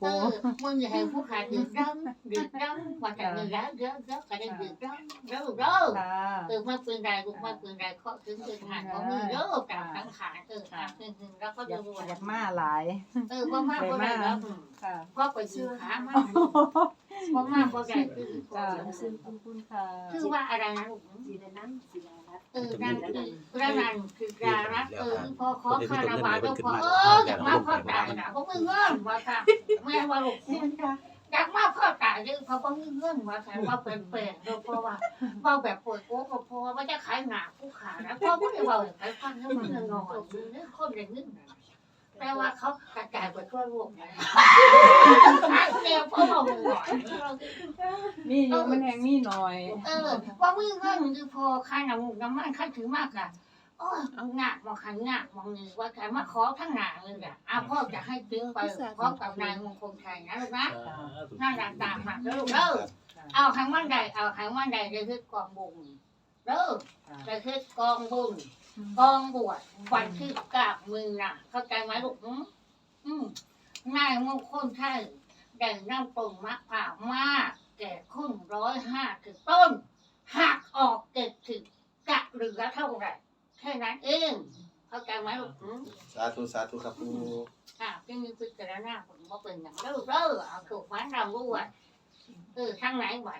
เออมึงอย่าให้ผู้ขาดดื้อดังดื้อดังว่าแต่เงินแล้วเยอะเยอะก็ได้ดื้อดังเด้อเด้อค่ะเออมาปืนใดลูกมาปืนใดเคาะถึงปืนหันของมือเด้อกับทั้งขาเออขาหนึ่งหนึ่งแล้วก็อยากดูอยากมาหลายเออพ่อมาพ่อได้แล้วพ่อไปยืมขามาพ่อมาพ่อได้คือจ้าซึ่งขอบคุณค่ะคือว่าอะไรนะลูกสีนั้นสีรัต เออนั่นคือระนันคือการรักเออพ่อขอคารวะแล้วพ่อเอออยากมาพ่อตายนะเขาไม่เงื่อนว่าค่ะแม่ว่าลูกนี่ค่ะอยากมาพ่อตายเยเขาก็ไม่เงื่อนว่าค่ะว่าเป็นเปรตเพราะว่าว่าแบบปวดโก้ก็พอว่าจะขายหนาผู้ขาแล้วพ่อไม่ได้ว่าขายฟังแล้วมันงินงอยู่เนี่ยคนอย่างนี้ แต่ว่าเขากระจายไปทั่วโลกนะขายเดียวเพราะว่ามึงหน่อยมีอยู่มันแหงมีหน่อย เออว่ามึงเงินคือพอขายน้ำมูกน้ำมันขั้นถึงมากอะโอ้ยงากมองขันงากมองนี่ว่าแต่มาขอทั้งหนาเลยอะอ้าวพ่อจะให้ซื้อไปพร้อมกับนายมงคลชัยนะลูกนะน่ารักตามมาเด้อเด้อเอาทางวันใดเอาทางวันใดจะคือกองบุญเด้อจะคือกองบุญ กองบวชวันที่กาบมือน่ะ เข้าใจไหมลูกอืมอืมนายมงคลชัยได้นั่งปรงมะพร้าวมากแก่คุ้นร้อยห้าถึงต้นหักออกเจ็ดถึงกะเหลือเท่าไหร่แค่นั้นเอง เข้าใจไหมลูกอืม สาธุสาธุครับปูอะที่มีพิจารณาผลว่าเป็นอย่างเด้อเด้อเอาถูกไหมเรารู้ว่าเออข้างไหนไหว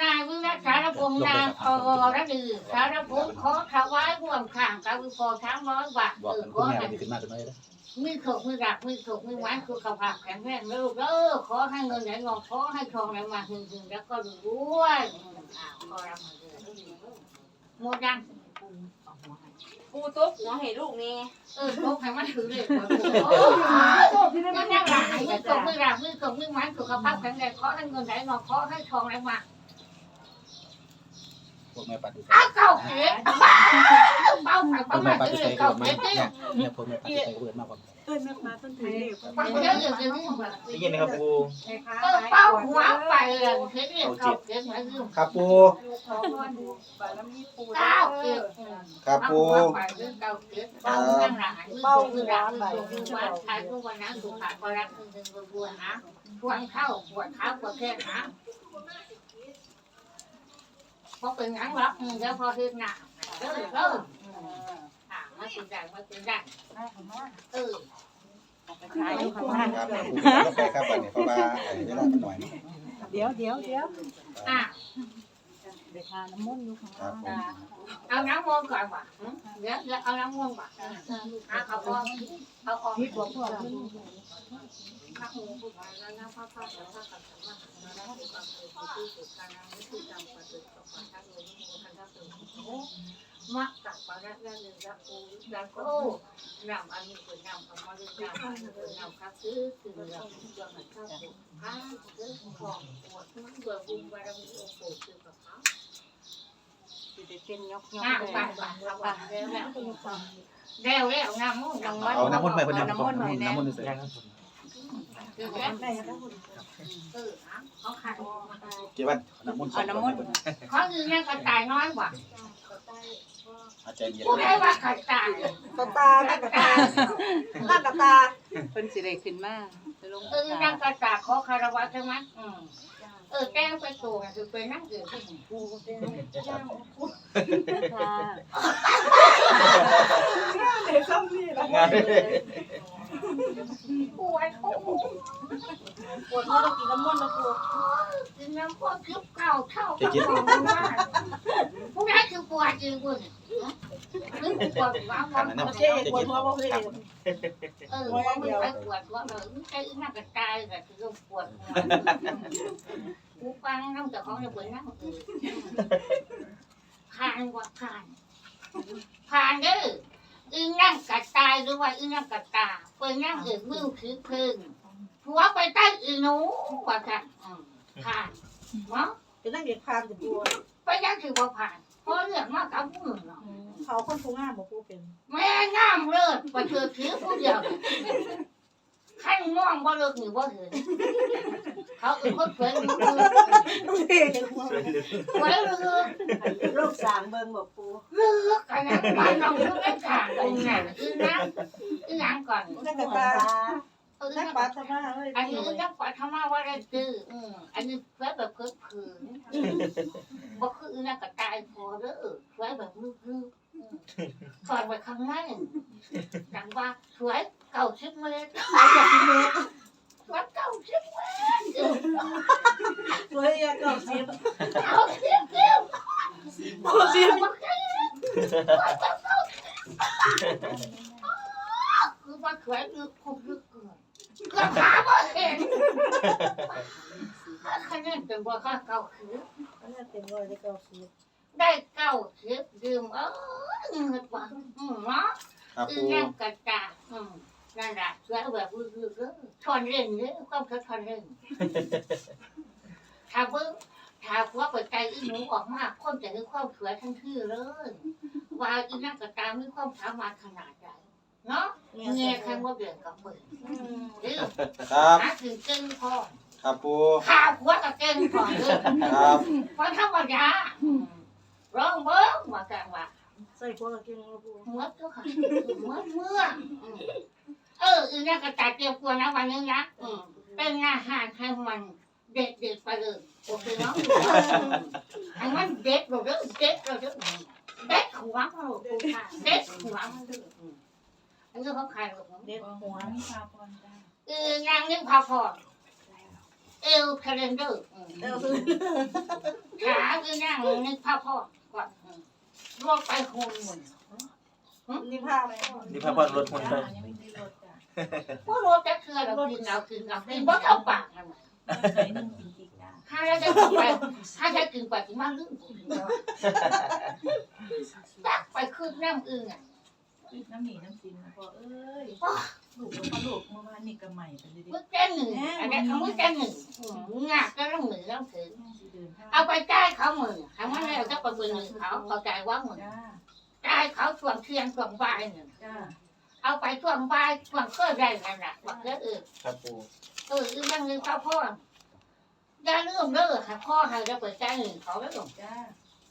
นายวิรัชสารพงศ์นางอรดีสารพงศ์ขอถวายห่วงข้างกับวิพอช้างร้อยบาทบอกเออกันขคุอณแม่ให้วันนี้ขึ้นมาจะน้อยนะมีโขกมีรักมีโขกมีหวานคือขภาพแข็งแรงเด้อเด้อขอให้เงินไหลงอกขอให้ทองไหลมาหึงๆแล้วก็รวยอืมอะขอรับมาเลยหมดยัง ปูตุ๊กหัวให้ลูกนี่เออโลกให้มันถือเลยโอ้ยมันยังหลายมือตกมือหลังมือตกมือมันสุขภาพแข็งแรงขอให้เงินไหลงอกขอให้ทองไหลมาพวกแม่ปัดดูอ้าวเก่าเก๋เบา แม่ปัดดูเก๋ใส่ก็เก่ามาเก๋เนี่ยเนี่ยพวกแม่ปัดดูใส่ก็เบิดมากกว่าเอิ้นแม่มาต้นถือเลขปังเก๋เก๋เก๋ได้ยินไหมครับปูเออเป้าหัวไปเลยเก๋เก่าเก๋เหมือนลืมครับปูลูกขอพรดูบารมีปูเก้าเก๋ครับเป้าปูหัวไปเก๋เก่าเก๋เป้าข้างหลังมือตกมือหลังมือตกมือมันขายทุกวันนั้นสุขภาพรักหนึ่งบัวนะทวงเข้าปวดเท้าปวดแขนนะพอเป็นหยังหรอกอืมเดี๋ยวพอถึงหนักเออเอออ่า มาเป็นได้มาเป็นได้เออขายอยู่ข้างล่างครับปูก็ไปครับบัดนี้เพราะว่าอันนี้เวลาหน่อยนะเดี๋ยวเดี๋ยวเดี๋ยวอะเดี๋ยวทาน้ำมนต์อยู่ข้างครับล่างผมเอาน้ำมนต์ก่อนว่ะอืมเดี๋ยวเดี๋ยวเอาน้ำมนต์ก่อนเออเออเอาเอาออกเอาออกพี่บอกพ่อข้าหูผู้ชายแล้วนะพ่อพ่อแล้วพ่อกับสมาแล้วก็กับคือสุดการนั่งไม่คือจำปฏิบัติต่อการเลยนี่มันทันที มักกับปะระระเลยระโอ้ระโอ้นำอันนี้เป็นนำคำว่าเรื่องนำอันนี้เป็นนำครับคือคือเราเรื่องมันเข้าสู่พระคือของปวดมันเบื่อบุญบารมีองค์ปู่คือกับพระสิได้เป็นยกยกน้ำเลยปากปากปากปากแล้วแล้วแล้วแล้วน้ำมันน้ำมันเอาน้ำมันต์ไปเพิ่นน้ำมันต์น้ำมันต์ดูใส่คือแค่เออเขาขาดเกี่ยวกับน้ำมันต์เอาน้ำมนต์เขาคือเนี่ยกระต่ายน้อยกว่า อาจารย์เย็นผู้ใดว่ากตายตาหน้าตาหน้าตาเพิ่นสิได้ขึ้นมาไปลงเออนั่งกระตาขอคารวะใช่ไหมอืมเออแก้งไปตัวคือเป็นนั่งอื่นที่ค่ะเด็กซ้ำนี่ละ ปวดโอ้ปวดท้องกินน้ำมันนะปูกินน้ำพวกคิ้วเก่าเท่ากับของบ้านผู้ใดคือปวดจริงคุณมึงปวดว้าวขันนั้นโอเคปวดหัวบ่เคยเออว่ามึงไปปวดว่าเออมึงใช้นั่งกระต่ายแต่คือปวดกูฟังน้ำจากของจะปวดนั่งอื่นผ่านว่าผ่านผ่านเด้อ อึ้งนั่งกระตายหรือว่าอึ้งนั่งกระตาเปิดนั่งอื่นมือคือพึ่งหัวไปใต้อีหนูว่ากันอืมผ่านเนาะจะนั่งเด็กพานกับปูไปยังคือว่าผ่านเพราะเรื่องมากกับมือเนาะเขาคนผู้งามบ่ปูเป็นแม่งามเลิศไปเจอถือผู้เดียวใคร ขั้นง่วงบ่เลิกหรือบ่เห็นเขาคือคนสวยมือสวยเลือกลูกสามเบิ่งบ่ปูเลือกกันนะบ้านน้องเลือกไอ้ขาตรงนั้นอีน้ำอีน้ำก่อนนักตาเออนักน้ำปาก่อนธมาเอ้ยอันนี้นักปัทมาว่าได้จื้ออืมอันนี้สวยแบบเพิ่มผืนบ่คืออีนักกระตายพอเด้อสวยแบบลึกๆอืมก่อนไปข้างในจังว่าสวย เก่าชิบเมตรสวยแบบเมตรสวยเก่าชิบเมตรสวยอยากเก่าสิบเอาเสียบเสียบเก่าสิบ คือว่าสวยลึกคุกลึกเกินเกือบหาบ่เห็นคะแนนเป็นบ่ค่าเก่าคือ อันนั้นเป็นร้อยได้เก่าสิบ ได้เก้าสิบดื่มเออเงินว่าอืมเนาะ ครับ อื ปู อนั่งกระจาอืมนั่นแห ละสวยแบบลึกๆเด้อทอนเล่นเด้อความคิดทอนเล่นถ้าเบิ่งถ้าพวกเปิดใจอีหนูออกมาคนจะมีความสวยทั้งชื่อเลย ว่าอีนั่งกระตามีความสามารถขนาดใดเนาะเงี้ยใครว่าเดือดกับเบิ่งเด้อครับหาถึงเก่งพอครับปูข่าวหัวกับเก่งพอเด้อครับเพราะธรรมดาอืมร้องเบิ่งว่ากันว่าใส่พวกเก่งบ่ปูเมื่อก็ค่ะเมื่อเมื่ออืม เอออีนี่ก็จัดเตรียมตัวนะวันนี้นะอืมเป็นอาหารให้มันเด็ดเด็ดๆไปเลยโอเคเนาะให้มันเด็ดเราเด้อเด็ดเราเด้อเด็ดหัวมันลูกกูค่ะเด็ดหัวมันเด้ออืมอันนี้เขาขายลูกเด็ดหัวเออนางนี่พาพอเอลคาเลนเดอร์อืมเด้อขาคือนางนี่พาพอก่อนอืมลวกไปโคนหมด นี่ภาพนี่พระพรรถคนไป พวกรถจะเคือเรากินเรากินเรากินบ่เท่าปากนะมันถ้าเราจะกินไปถ้าจะกินไปกินมากลืมตักไปคืนน้ำอึ่งอะน้ำหนีน้ำกินนะพ่อเอ้ยลูกกับพ่อลูกเมื่อวานนี่ก็ใหม่ไปเลยดิมือแก้หนึ่งอันนี้เขามือแก้หนึ่งงาก็ต้องมือต้องถือเดินทางเอาไปจ่ายเขามือทำให้เราจะไปเบินเขาเขาจ่ายว่ามือจ้าจ่ายเขาส่วนเที่ยงส่วนบ่ายหนึ่ง เอาไปส่วนบ่ายส่วนก็ได้นั่นแหละบอกแล้วเออครับปูเอออีกอย่างหนึ่งพ่อพ่ออย่าลืมเด้อค่ะพ่อให้เราไปจ่ายหนึ่งเขาแล้วจ้า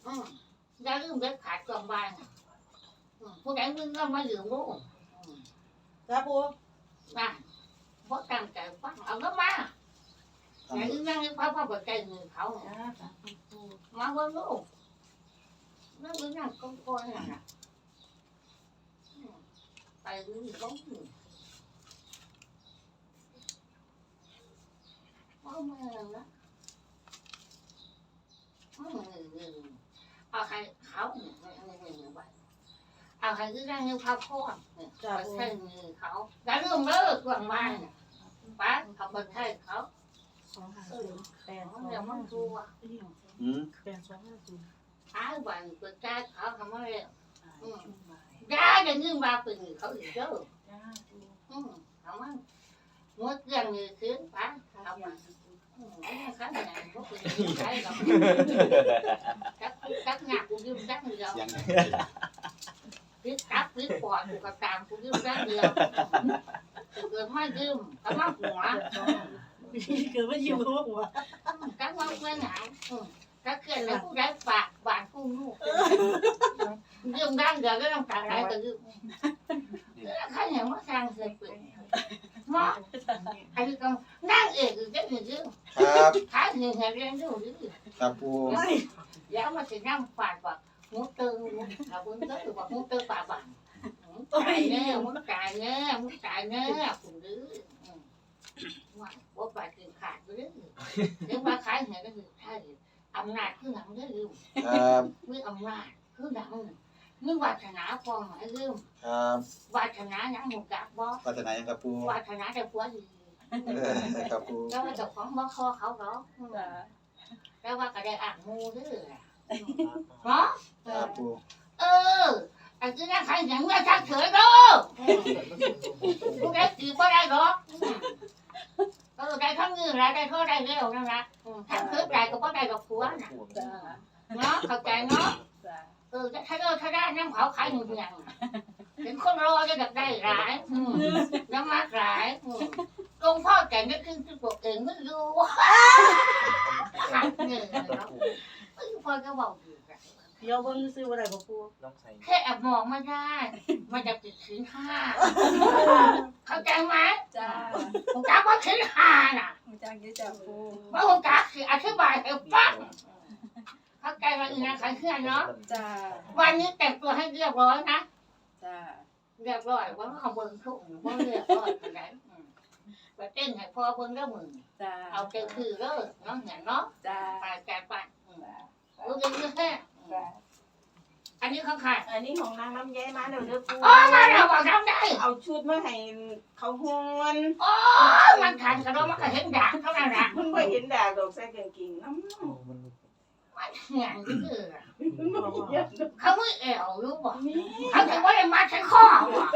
อืมอย่าลืมเด็ดขาดส่วนบ่ายน่ะอืมผู้ใดมึงก็มาอยู่ลูกอืมจ้าปูนะเพราะตั้งใจฟังเอาแล้วมาอย่าลืมนั่งพ่อพ่อไปจ่ายหนึ่งเขาจ้าน่ะสาธุปู มาเบิ่งลูกนั่งมึงนั่งก้มคอน่ะนะอืม ไปดูก้มอยู่เอามาแล้วนะอืมเอาใครเขาเนี่ยไม่ไม่ไม่ไม่ไหวเอาใครที่นั่งนิ้วเขาพ่อเนี่ยไปใช้มือเขาอย่าลืมเลิกกวางไม้เนี่ยป้าเขาไปใช้เขาสองห้าเอศูอนย์แปดสเขาองเดี๋ยวมันห้าตัศูวนย์อืมแปดสองห้าศูนย์อ้าววันเปิดใจเขาทำอะไรอืม ยาจะยื่นมาเป็นเขาอีกเด้อจ้าปูอืมเอามาหมดเรื่องนี้คือป้าเอามาอืมอันนี้ข้างในพวกคุณใช้เราจักจักหนักกูยืมจักเดียวเสียงพิษตับพิษปอดกูก็ตามกูยืมจักเดียวเกิดมายืมก็มาหัวเกิดว่าอยู่กับหัวก็มาเพื่อนหนั งก็เกิดแล้วกูได้ปากบานกูลูกยืมด้านเดียวก็ต้องตายไรก็ยืมข้าอย่างว่าทางเสร็จไปเนาะอันนี้ก็นั่งเอกอยู่จังหนึ่งยืมครับขาหนึ่งให้เรียนดูดิครับปูแล้วมาสินั่งปาดว่ามุดเติงถ้าบุญก็ถือว่ามุดเติงปากบานตายแน่มุดตายแน่มุดตายแน่คุณดื้อว่าว่าปาดกินขาดอยู่ดิเรียกว่าขายเห็นก็คือใช่ อำนาจคือหนังได้ยืมครับมืออำนาจคือหนังมือวาสนาพอหมายยืมครับวาสนาหยังหมูกะบ่พัฒนายังครับปูวาสนาแต่ผัวดีเออครับปูแล้วว่าเจ้าของบ่คอเขาหรอกอืมจ้าแล้วว่าก็ได้อ่างมูเด้อเนาะครับปูเอออันนี้นะใครอย่างเมื่อชักเฉยเด้อผู้ใดตีบ่ได้หรอกอืมเออ ได้ทั้งเงินและได้เท่าได้เร็วนั่นนะอืมถ้าเกิดได้ก็บ่ได้ดอกผัวน่ะจ้าเนาะเข้าใจเนาะจ้าเออถ้าเลิกถ้าได้น้ำเขาขายหนึ่งอย่างเป็นคนรอจะดักได้หลายอืมน้ำมากหลายอืมงพ่อแก่นึกขึ้นที่ปกเองไม่รู้ว่าหักเงินเนาะเอ้ยพ่อก็บอกอยู่กัน เดี๋ยวเบิ่งซื้อบ่ได้บ่ปูต้องใส่แค่แอบมองไม่ได้ มันจะติดชิ้นห้าเข้าใจไหมจ้าผมกล้าว่าชิ้นห้าน่ะหูจักอยี่จ้าปูว่าผมกล้าคืออธิบายให้ฟังเข้าใจมาอีกนะใครเชื่อเนาะจ้าวันนี้แต่งตัวให้เรียบร้อยนะจ้าเรียบร้อยว่าเขาเบิ่งทุกว่าเรียบร้อยขนาดอืมไปเต้นให้พ่อเบิ่งแล้วมึงจ้าเอาเจอคือเลิกน้องเห็นเนาะจ้าไปแกไปอืมรู้จักแค่ อันนี้เขาขายอันนี้ของนางลำไยมาเดี๋ยวเด้อปูอ๋อมาเราบอกทำได้เอาชุดมาให้เขาหวนโอ้มันทันกระโดดมันก็เห็นด่างเท่านั้นแหละเพิ่งไปเห็นดากดอกใส่กางเกงน้ำมันมันเหี่ยงที่คือเพิ่งไปเห็นเขาไม่เอวรู้บ่เขาถือว่าได้มาใช้ข้อว่ะ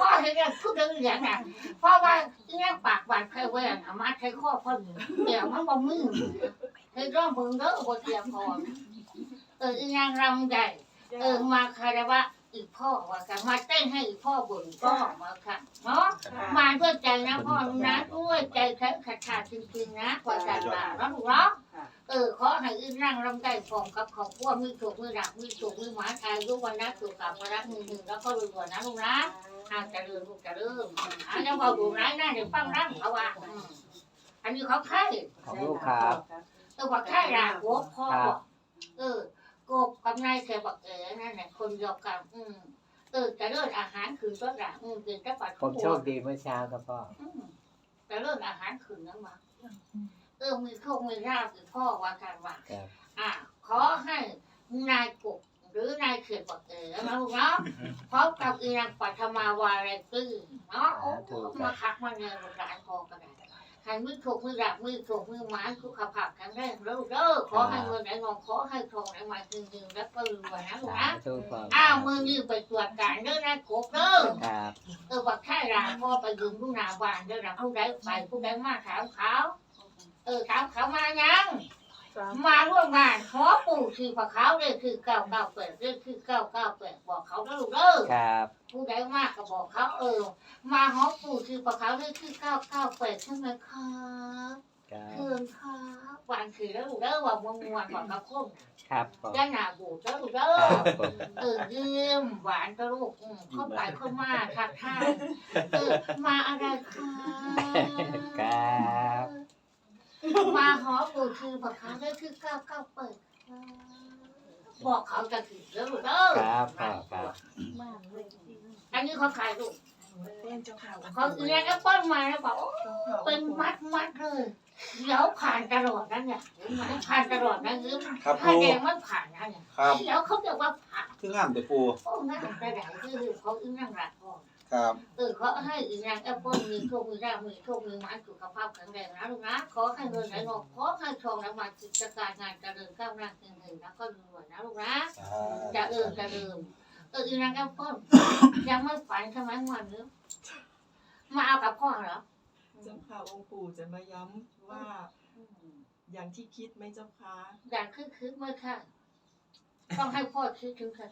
ข้อเห็นอย่างพูดเรื่องอย่างน่ะเพราะว่าเนี่ยปากหวานเคยเว้ยอะมาใช้ข้อพอดีเดี๋ยวมันบ่มือเคยร้องเบิ่งเด้อบทเทียมพอ เอออีนางรำใหญ่ เออมาคารวะอีกพ่อว่ากันมาเต้นให้อีกพ่อบุญก็มาค่ะเนาะมาด้วยใจนะพ่อนะด้วยใจแข็งขัดขาดจริงๆนะกว่าจะมาแล้วถูกเนาะเออขอให้อึ้งนั่งรำใจฟองกับของพวกมือถูกมือดักมือถูกมือหมาชายรูปวันนะถูกกับวันนะมือหนึ่งแล้วก็รวยๆนะลูกนะอาจจะเริ่มลูกจะเริ่มอันนี้เราดูนะน่าเดี๋ยวฟังนั่งเขาว่าอืมอันนี้เขาไข่ของลูกครับเออว่าไข่ละหัวพ่อบอกเออ กบกับนายแกบอกเออนั่นแหละคนเดียวกันอืมเออจะเริ่มอาหารคืนก็ละอืมกินก็ปัดผมโชคดีเมื่อเช้าครับพ่ออืมแต่เรื่องอาหารขืนนั้นมาเออมีโชคมีราบคือพ่อว่าการว่าครับอ่าขอให้นายกบหรือนายเขียนบอกเอ๋นะลูกเนาะพร้อมกับอีนางปัทมาวาไรตื้อเนาะโอ้โหมาคักมาเงินร้านพอกันได้ ให้มือถูกมือดับมือถูกมือหมาสุขภาพแข็งแรงแล้วเด้อขอให้เงินไหลงองขอให้ทองไหลมาจริงๆแล้วก็รวยนะลูกนะอ้าวมือยืมไปตรวจการเด้อนายกเด้อครับเออว่าแค่ราพ่อไปยืมผู้นาบานเด้อนะผู้ใดไปผู้ใดมาถามเขาเออถามเขามายังมาร่วมงานขอปู่คือพระเขาเลยคือเก้าเก้าแปดเลยคือเก้าเก้าแปดบอกเขาแล้วลูกเด้อครับ ผู้ใดมากก็บอกเขาเออ มาหอปู่คือพระเขาเลยคือเก้าเก้าแปดใช่ไหมครับครับเคืนครับหวานคือแล้วลูกเด้อว่ามัวมัวกว่ากับคงครับพ่อจะหนาบูดแล้วลูกเด้อครับผมเออเยี่ยมหวานก็ลูกอืมเข้าไปเข้ามาทักทายเออมาอะไรคะครับมาหอปู่คือบอกเขาได้คือเก้าเก้าเปิดค่ะบอกเขาจะถึงแล้วลูกเด้อครับพ่อครับ อันนี้เขาขายลูกเป็นเจ้าค่ะเขาเรียนแอปเปิ้ลมาแล้วบอกโอ้เป็นมัดมัดเลยเดี๋ยวผ่านตลอดนั่นเนี่ยเห็นไหมผ่านตลอดนั่นคือครับถ้าปูแดงมันผ่านนั่นเนี่ยครับเดี๋ยวเขาจะว่าผ่านคืองามเด้อปูโอ้นั่งแต่ไหนคือเขาอึ้งนั่งรักพ่อครับเออขอให้อีนางแอปเปิ้ลมีโชคมีลาภมีโชคมีหมายสุขภาพแข็งแรงนะลูกนะขอให้เงินไหลงอกขอให้ทองไหลมากิจการงานเจริญก้าวหน้าเฮงๆแล้วก็รวยนะลูกนะสาจะเออจะเดิม เอออีนางแอปเปิ้ลยังไม่ฝันใช่ไหมวันนี้มาเอากับพ่อเหรอเจ้าค่ะองค์ปู่จะมาย้ำว่า อย่างที่คิดไหมเจ้าค่ะอยากคือคือไม่ค่ะต้องให้พ่อคิดถึงค่ะ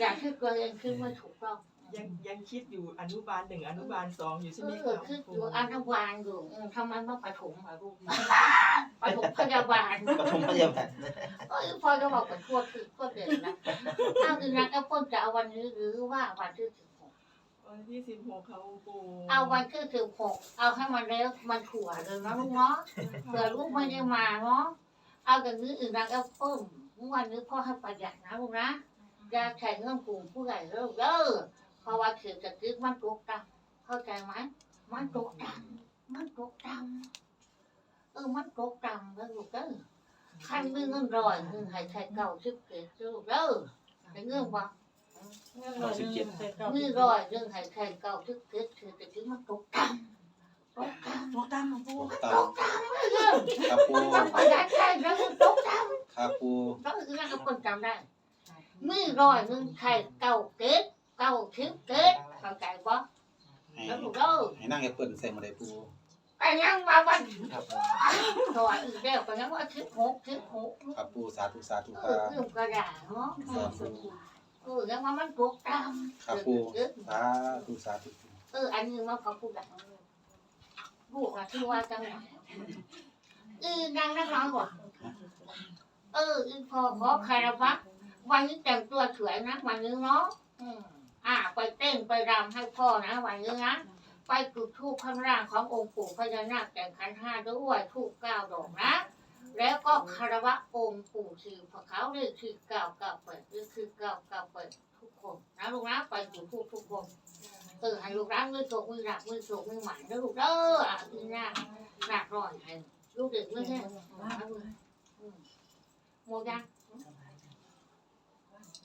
อยากคือตัวเองคือไม่ถูกต้อง ยังยังคิดอยู่อนุบาลหนึ่งอนุบาลสองอยู่ใช่ไหมเออคะคือองค์อยู่ปู่อนุบาลอยู่อืมทำไมไม่ปฐมมาลูกปฐมพยาบาลปฐมพยาบาลเอ้ยพ่อจะบอกเป็นทั่วคือทั่วเด่นนะถ้าคือนักแอปเปิลจะเอาวันนี้หรือว่าวันที่สิบหกวันที่สิบหกค่ะองค์ปู่เอาวันที่สิบหกเอาให้มันเร็วมันถั่วเลยนะลูกเนาะเผื่อลูกไม่ได้มาเนาะเอาอย่างนี้อื่นนักแอปเปิลวันนี้พ่อให้ประหยัดนะลูกนะอย่าใช้เงินกลุ่มผู้ใหญ่เด้อเด้อ เพราะว่าเศรษฐกิจมันตกต่ำเข้าใจไหมมันตกต่ำมันตกต่ำเออมันตกต่ำแล้วลูกเด้อคันมือเงินร้อยหนึ่งให้ใช้เก่าสิบเจ็ดลูกเด้อได้เงินบ่มือรอยเรื่องไข่ไข่เก่าทึกทึกคือแต่ที่มันตกต่ำตกต่ตกตามองค์ปู่ตาำตกต่ำเลยเรื่องครับปูมันประหยัดใช่แล้วมันตกต่ครับปูำต้องคือนั่นก็คนจำได้มือรอยเรื่องไข่เก่าเกิด เก่าทึกเกิดเข้าใจปะให้แล้วถูกแล้วให้นั่งแอปเปิ้ลใส่มาได้ปูแต่ยังมาวันครับผมถอยอีกแล้วก็ยังว่าทึกหกทึกหกครับปูสาธุสาธุเอครัอบเรื่องกระดาษเนาะสาธุ เออยังว่ามันตกต่ำครับปูเกิดสาธุสาธุเเอออันนี้ว่าเขาพูดแบบลูกอะที่ว่าจังหวะเออนางนักร้องว่ะเอออีพอขอคารวะวันนี้แต่งตัวสวยนะวันนี้เนาะอืม อ่า ไปเต้นไปรำให้พ่อนะวันนี้นะไปจุดธูปข้างล่างขององค์ปู่พญานาคแต่งขันห้าด้วยธูปเก้าดอกนะ แล้วก็คารวะองค์ปู่ชื่อพระเขาเรียกชื่อเก้าเก้าเปิดเรียกชื่อเก้าเก้าเปิดทุกคนนะลูกนะไปจุดธูปทุกคนเออให้ลูกรักมือโศกมือหนักมือโศกมือหมันนะลูกเด้ออะมือหนักหนักร้อนให้ลูกเด็กมือแห้งอืมโมยัง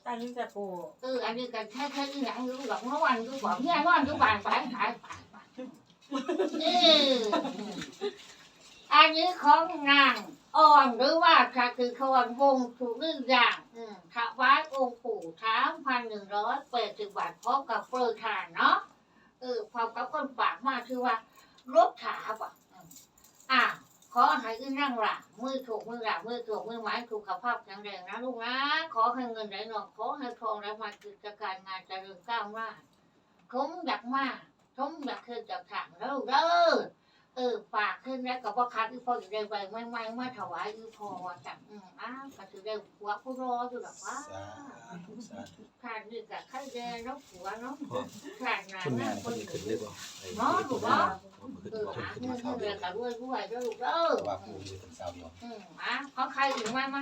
ตั้งนี้จะปูเอออันนี้กันแค่แค่ที่หนังอยู่หลังเมื่อวันอยู่บอกเนี่ยนอนอยู่บ้านไปขายไปไปเอออันนี้ของนางอ่อนหรือว่าชาคือขวันวงถูกเรื่องอย่างอืมถวายองค์ปู่สามพันหนึ่งร้อยแปดสิบบาทพร้อมกับเปลือทานเนาะเออพร้อมกับคนปากมากคือว่ารถถาบ่ะอืมอะ ขอให้ขึ้นนั่งหลังมือถูกมือหลังมือถูกมือไม้ถูกขับภาพแข็งแรงนะลูกนะ ขอให้เงินไหลนองขอให้ทองไหลมากิจการงานเจริญก้าวหน้าผมอยากมาผมอยากเคยจากถังแล้วเด้อ เออฝากขึ้นแล้วก็บ่คัดอีพออยู่ได้ใบไม่ไม่มาถวายอีพอว่าจังอืมอ้าวก็ถือได้ผัวผู้รออยู่หรอกว่าสาธุสาธุขาดนี่ก็ใครแดงเนาะผัวเนาะขาดหนาคุณแม่หน้าคนนี้ขึ้นเลยบ่เนาะลูกเนาะขึ้นเออบ่หาขึ้นเงิมานเท่าเงินเดีเดืยอวนก็รวยรวยๆเด้อลูกเด้อว่าปูอยู่เป็นสาวเดียวอืมอะของใครอีกมามา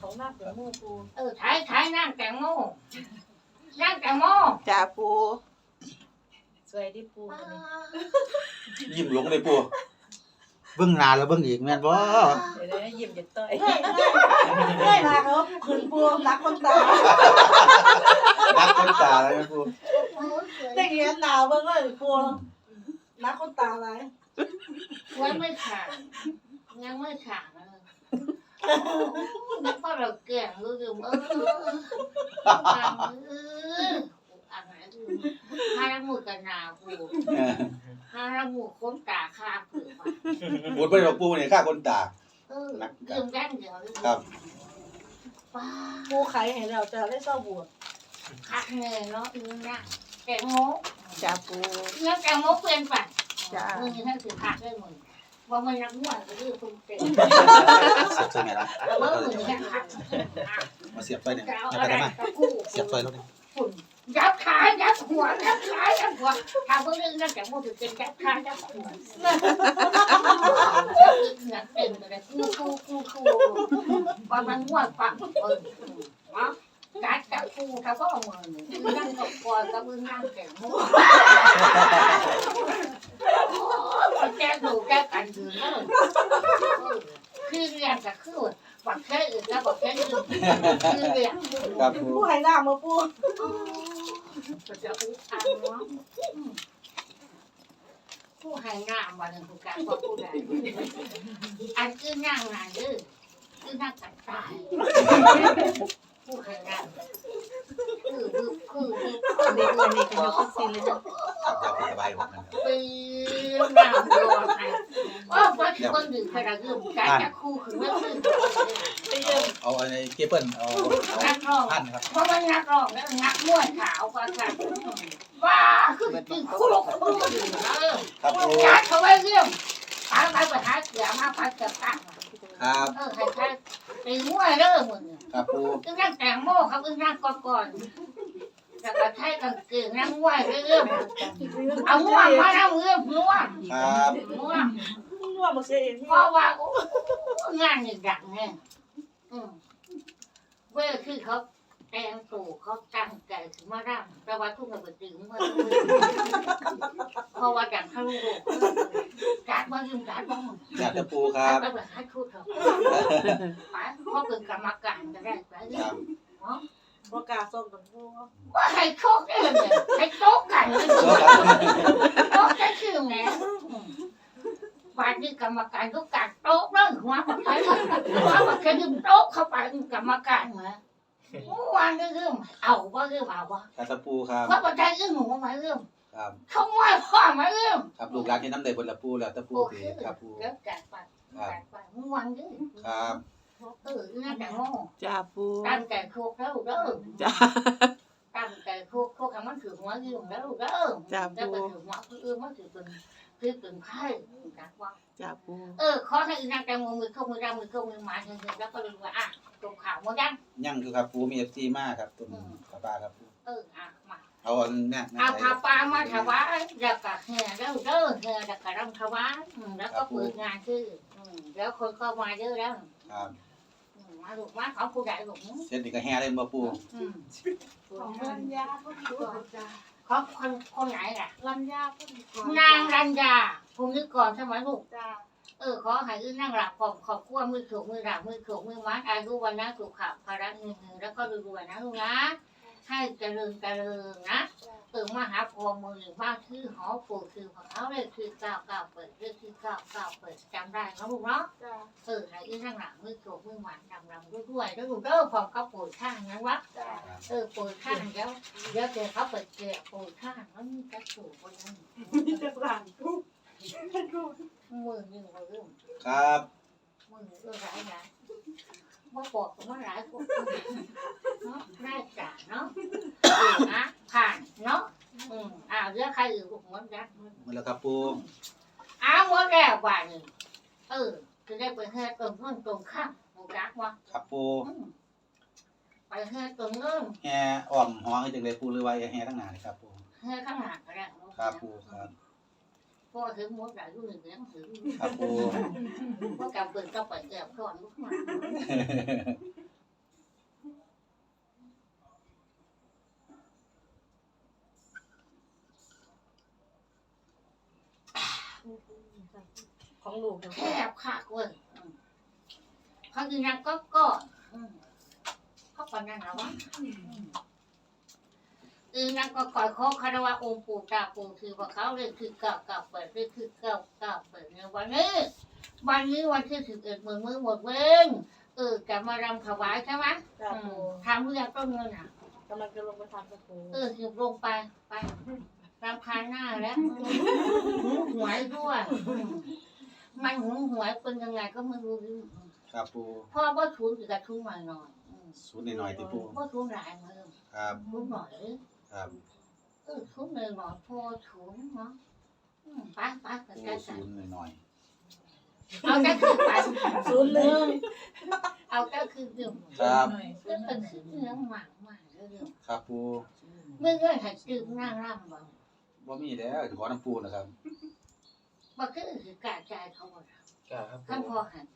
ของหน้าเสือมูปูเออถ่ายถ่ายนั่งแตงโมนั่งแตงโมจ้าปู สวยดิปูอ่ายิ้มหลงเลยปูเบิ่งหน้าแล้วเบิ่งอีกแม่นบ่เดี๋ยวได้ยิ้มจะต้อยเฮ้ยเฮ้ยมาเขาขึ้นปูรักคนตารักคนตาแล้วแม่ปูโอ้ยสวยได้เห็นหนาวเบิ่งเลยปูรักคนตาอะไรสวยไม่ขาดยังไม่ขาดเลยนึกว่าเราเก่งรู้สึกเออเอออะไรคือฮารามูกันนาปูเออฮารามูคนตาคาผือมาบวชไปดอกปูนี่ฆ่าคนตาเออเรื่องแรกเดี๋ยวครับป้าปูไข่เห็นเราจะได้เศร้าบวชคักเงินเนาะอีน่ะแตงโมจ้าปูเงี้ยแตงโมเปลี่ยนไปจ้ามึงให้ถือผักได้มึงว่ามันนักมวยก็คือคุณเต็มเสียบใส่แม่ละแต่ว่ามึงแค่ผักมาเสียบไฟเนี่ยจะเอาอย่าอะไปไรได้ไหมตะกู้เสียบไฟแล้วนี่ฝุ่น ยับขายับหัวยับขายับหัวทำเพื่อเรื่องนั้นแต่พูดถึงเป็นยับขายับหัวเหนือเต็มเลยคู่คู่คู่คู่ปามันง่วงปังเออเนาะจัดจับคู่ถ้าก็มือนั่งตกคอยกับมือนั่งแก่หัวแกดูแกกันอยู่เลยคือเรียนกับคือบักแค่อื่นแล้วบักแค่อื่นคือเรียนครับปูปูไข่หน้ามาปูก็ จะอู้ทางเนาะผู้ให้งามวันหนึ่งผู้การว่าผู้ใดอันคือนั่งานดื้อคือนั่งกับตาย ผู้ให้งามคือคือคือเด็กวันนี้ก็ยกขึ้นสิเลยนะครับอย่าไปสบายหมนั่นครับปีน้ำรอให้ว่าว่าที่คนดื่มขนาดดื่มการจะคู่คือไม่คือเอาเอาไอ้เกเปิลเอานักรองพันครับเพราะมันนักรองแล้วนักมวยขาวกว่าค่ะว่าคือคือคู่ลกคู่ดื่มเออครับปูจัดเขาไว้เรื่องตามไปปัญหาเสือมาพัดเสือตั้งครับเออให้ใค รตีมั่วเด้อมึงครับปูอึ้งนั่งแต่งโม่ครับอึ้งนั่งก่อนก่อนแต่กระไทยกันเก่งนั่งมั่วเรื่องเอามั่วมาเอาเรื่องมั่วครับมั่วนวดมาเสียเองเพราะว่าโอ้งานนี่ดังไงอืมเว้ยคือเขาแต่งตู่เขาตั้งใจถึงมาร่ำแต่ว่าทุกคนไปถึงมาเพราะว่าดังทั้งโลกการมายืมการบ้างอยากจะปูครับไปเปิดให้ทูตเถอะไปเพราะเป็นกรรมการก็ได้ไปครับประกาศส่งกับปูว่าให้โชคได้เลยให้โชคกันเลยโชคจะชื่อไงฝ่ายที่กรรมการก็กัดโต๊ะเรื่องหัวมันใครหัวมันแค่ดึงโต๊ะเข้าไปกรรมการเหรอเมื่อวานก็เรื่องเอาว่าเรื่องเอาว่าอยากจะปูครับเพราะปัจจัยเรื่องหนูมาเรื่องครับเขาว่าพ่อมาเรื่องครับลูกหลานที่น้ำได้บนละปูแล้วแตะปูโอตีเคครับปูแล้วจัดไปจัดไปเมื่อวานก็ครับ เออน่าจะโง่จ้าปูตั้งแต่โคกแล้วเด้อจ้าตั้งใจทุกทุกคำมันถือหัวยืมแล้วลูกเด้อจ้าแล้วปูไปถือหัวคืออื่นมันถือเป็นคือเป็นไพ่จักว่าจ้าปูเออขอให้อีนางแตงโมมือเข้ามือดำมือเข้ามือหมาเห็นๆแล้วก็เลยว่าอะตรงข่าวหมดยังยังคือครับปูมี FC มากครับตุนกระปาครับปูเอออะมาเอาอันเนี้ยเอาผ้าปลามาถวายแล้วก็แห่แล้วเด้อแห่แล้วก็รำถวายอืมแล้วก็เปิดงานคืออืมแล้วคนก็มาเยอะแล้ว ครับอืมมาลูกมาของผู้ใหญ่ลูกเสร็จนี่ก็แห่เลยบ่ปูอืมของรัญญาก็ดีกว่าจ้าของคนคนไหนล่ะ รัญญาก็ดีกว่านางรัญญาภูมิก่อนใช่ไหมลูก จ้าเออขอให้อีนั่งหลับขอบขอบขั้วมือถูกมือหลับมือถูกมือมัดอายุวันนะสุขะภาระเงินเงินแล้วก็รวยๆนะลูกนะ ให้เจริญเจริญนะเออมาหาพอมือหรือว่าชื่อหอปู่คือของเขาเลยคือเก้าเก้าเปิดเรื่องคือเก้าเก้าเปิดจำได้นะลูกเนาะจ้าเออให้อีนั่งหลับมือถูกมือหวานดำดำด้วยๆแล้วลูกเด้อพอเขาปวดข้างนั้นวะจ้าเออปวดข้างแล้วเดี๋ยวเจอเขาเปิดเกลียปวดข้างแล้วมีกระสูบนนั้นมีแต่สั่งทุกทุกมือหนึ่งเรื่องครับมึงเออหลายห ลายว่าบอกว่าหลายคนเนาะได้จ่าเนาะเออนะผ่านเนาะอืมอ้าวเรื่องใครอื่นหมดแล้วหมดแล้วครับปูอ้าวหมดแล้วว่านี่เออจะได้ไปเฮ็ดตรงนู้นตรงข้ามหมูรักวะครับปูอืมไปเฮ็ดตรงนู้นแห่อ้อมห้องให้จังได๋ปูหรือว่าแห่ทั้งหน้านี่ครับปูเฮ็ดข้างหลังก็ได้ครับปูครับ พอถึงหมดแล้วอยู่หนึ่งเลี้ยงถือครับปูพวกกำปืนก็ไปแอบก่อนลูกมาของลูกแคบคักเว้ยอืมเขาคือนักก็ก็อืมเขาปานนั้นแล้ววะ อือนักก็ก่อยขอคารวะองค์ปู่ตาปู่คือว่าเขาเลยคือเก่าเก่าเปิดเลยคือเก่าเก่าเปิดในวันนี้วันนี้วันที่สิบเอ็ดมือมือหมดเว้นเออจะมารำถวายใช่ไหมจ้าอืปูมทำเรื่องต้นเงินอะกำลังจะลงไปทำกับปูเออหิบลงไปไปรำคาญหน้าแล้วหูหวยด้วยอืมมันหูหวยเป็นยังไงก็ไม่รู้ครับปูพ่อว่าทุนอีกกระทุนมาหน่อยอืมสูตรหน่อยๆติปูว่าทุนหลายมือครับทุนหน่อย ครับเออทุนหน่อยหน่อยพอทุนเนาะอืมไปไปไปปูไปไปสูตรหน่อยเอาก็คือไปศูนย์หนึ่งเอาก็คือดื่มๆครับก็เป็นคือเนื้อหมักหมักเรื่องครับปูเมื่อเงื่อนหัดดื่มนั่งร่ำบ่บ่มีแล้วขอน้ำปูนะครับบ่คือคือกาใจเขาบ่ล่ะครับขั้นพอหัน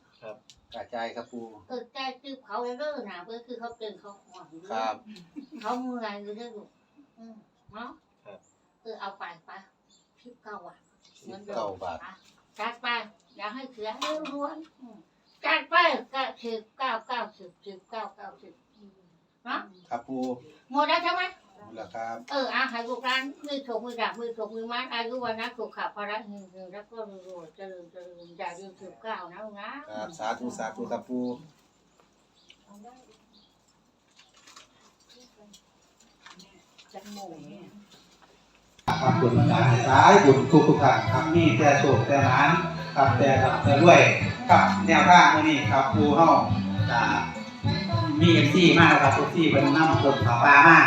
กระจายครับปูเออใจตืบเขาเรื่อยๆนะเพื่อคือเขาเตือนเขาห่วงอยู่ครับ เขาเมื่อยอยู่เรื่อยๆ อืมเนาะครับ เออเอาไปไปคิดเก้าอะสิบเก้าบาทจัดไป อย่าให้เสียเรื่องร้วนอืมจัดไปก็สิบเก้าเก้าสิบสิบเก้าเก้าสิบเนาะครับปูหมดแล้วใช่ไหม หมดแล้วครับ เอออาหารลูกร้านมือถกมือดับมือถกมือมัดอายุวันนะสุขภาระหนึ่งหนึ่งแล้วก็รวยๆเจริญเจริญอย่าลืมสิบเก้านะลูกนะครับ สาธุสาธุครับปู จักโมงครับบุญหลายสายบุญทุกทุกท่านครับนี่แต่โชคแต่หลานครับแต่ครับแต่ด้วยครับแนวทางมื้อนี้ครับครูเฮาจะมี FC มากครับ FC เป็นนนำคนผาปลามาก